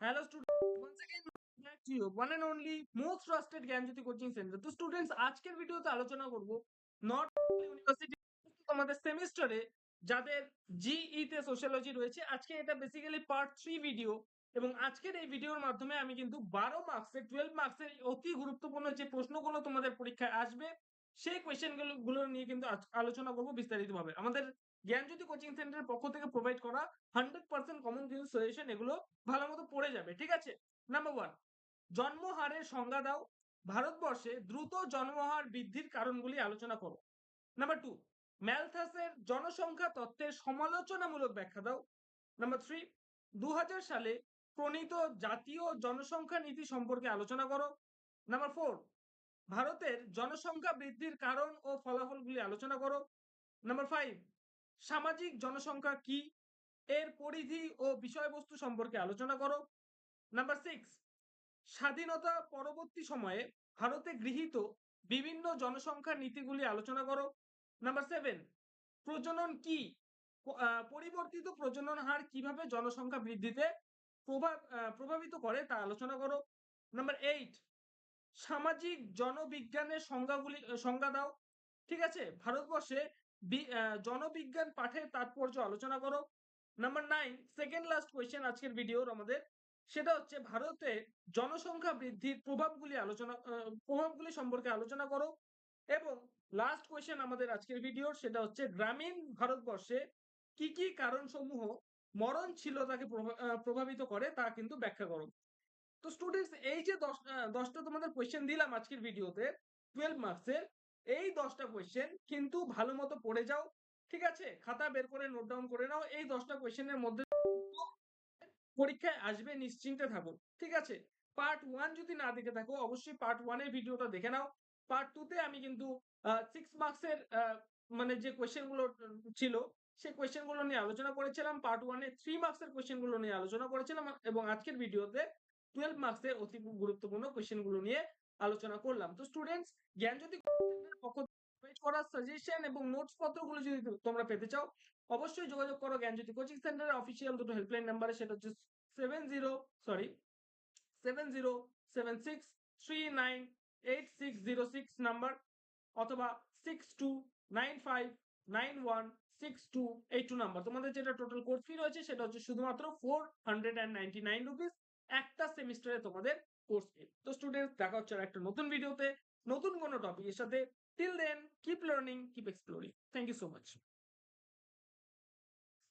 Hello students, once again back to you, one and only most trusted Gyanjyoti coaching centre তো students আজকের ভিডিওতে আলোচনা করব north university তোমাদের সেমিস্টারে যাদের জিই সোশ্যোলজি রয়েছে আজকে এটা বেসিক্যালি পার্ট থ্রি ভিডিও এবং আজকের এই ভিডিওর মাধ্যমে আমি কিন্তু বারো মার্কসের টুয়েলভ মার্কসের অতি গুরুত্বপূর্ণ যে প্রশ্নগুলো তোমাদের পরীক্ষায় আসবে সেই কোয়েশ্চেনগুলো গুলো নিয়ে কিন্তু আলোচনা করব বিস্তারিতভাবে। আমাদের জ্ঞানজ্যোতি কোচিং সেন্টারের পক্ষ থেকে প্রোভাইড করা হান্ড্রেড পার্সেন্ট কমন কিন্তু সাজেশন এগুলো ভালো মতো পড়ে যাবে, ঠিক আছে? নাম্বার ওয়ান জন্মহারের সংজ্ঞা দাও, ভারতবর্ষে দ্রুত জন্মহার বৃদ্ধির কারণগুলি আলোচনা করো। নাম্বার টু ম্যালথাসের জনসংখ্যা তত্ত্বের সমালোচনামূলক ব্যাখ্যা দাও। নাম্বার থ্রি দু সালে প্রণীত জাতীয় জনসংখ্যা নীতি সম্পর্কে আলোচনা করো। নাম্বার ফোর ভারতের জনসংখ্যা বৃদ্ধির কারণ ও ফলাফলগুলি আলোচনা করো। নাম্বার ফাইভ সামাজিক জনসংখ্যা কি? এর পরিধি ও বিষয়বস্তু সম্পর্কে আলোচনা করো। নাম্বার সিক্স স্বাধীনতা পরবর্তী সময়ে ভারতে গৃহীত বিভিন্ন জনসংখ্যা নীতিগুলি আলোচনা করো। নাম্বার সেভেন প্রজনন কি? পরিবর্তিত প্রজনন হার কীভাবে জনসংখ্যা বৃদ্ধিতে প্রভাব প্রভাবিত করে তা আলোচনা করো। নাম্বার এইট সামাজিক জনবিজ্ঞানের সংজ্ঞাগুলি সংজ্ঞা দাও। ঠিক আছে? ভারতবর্ষে জনবিজ্ঞান পাঠের তাৎপর্য আলোচনা করো। Number nine second last question আজকের ভিডিওর আমাদের। সেটা হচ্ছে ভারতে জনসংখ্যা বৃদ্ধির প্রভাবগুলি আলোচনা প্রভাবগুলি সম্পর্কে আলোচনা করো। এবং লাস্ট কোয়েশ্চেন আমাদের আজকের ভিডিওর সেটা হচ্ছে গ্রামীণ ভারতবর্ষে কি কি কারণ কারণসমূহ মরণশীলতাকে প্রভাবিত করে তা কিন্তু ব্যাখ্যা করো। তো স্টুডেন্টস এই যে দশটা তোমাদের কোয়েশ্চেন দিলাম আজকের ভিডিওতে টুয়েলভ মার্কসের এই দশটা কোয়েশ্চেন কিন্তু ভালো মতো পড়ে যাও, ঠিক আছে? খাতা বের করে নোট ডাউন করে নাও, এই দশটা কোয়েশ্চেনের মধ্যে পরীক্ষায় আসবে, নিশ্চিন্তে থাকো, ঠিক আছে? পার্ট ওয়ান যদি না দেখে থাকো, অবশ্যই পার্ট ওয়ানের ভিডিওটা দেখে নাও। পার্ট টুতে আমি কিন্তু সিক্স মার্কসের মানে যে কোয়েশ্চেনগুলো ছিল সেই কোয়েশ্চেনগুলো নিয়ে আলোচনা করেছিলাম। পার্ট ওয়ানে থ্রি মার্কসের কোয়েশ্চেনগুলো নিয়ে আলোচনা করেছিলাম এবং আজকের ভিডিওতে টুয়েলভ মার্কসের অতি গুরুত্বপূর্ণ কোয়েশ্চেনগুলো নিয়ে আলোচনা করলাম। তো স্টুডেন্টস জ্ঞান যদি পক্ষ থেকে করা সাজেশন এবং নোটস পত্রগুলো যদি তোমরা পেতে চাও, অবশ্যই যোগাযোগ করো জ্ঞানজ্যোতি কোচিং সেন্টারের অফিসিয়াল দুটো হেল্পলাইন নাম্বারে সেটা হচ্ছে seven zero sorry seven zero seven six three nine eight six zero six number অথবা six two nine five nine one six two eight two number তোমাদের যেটা টোটাল কোর্স ফি রয়েছে, সেটা হচ্ছে শুধুমাত্র four hundred and ninety nine rupees একটা সেমিস্টারে তোমাদের কোর্স তো স্টুডেন্টস দেখা হচ্ছে একটা নতুন ভিডিওতে নতুন কোনো টপিকের সাথে। Till then keep learning keep exploring thank you so much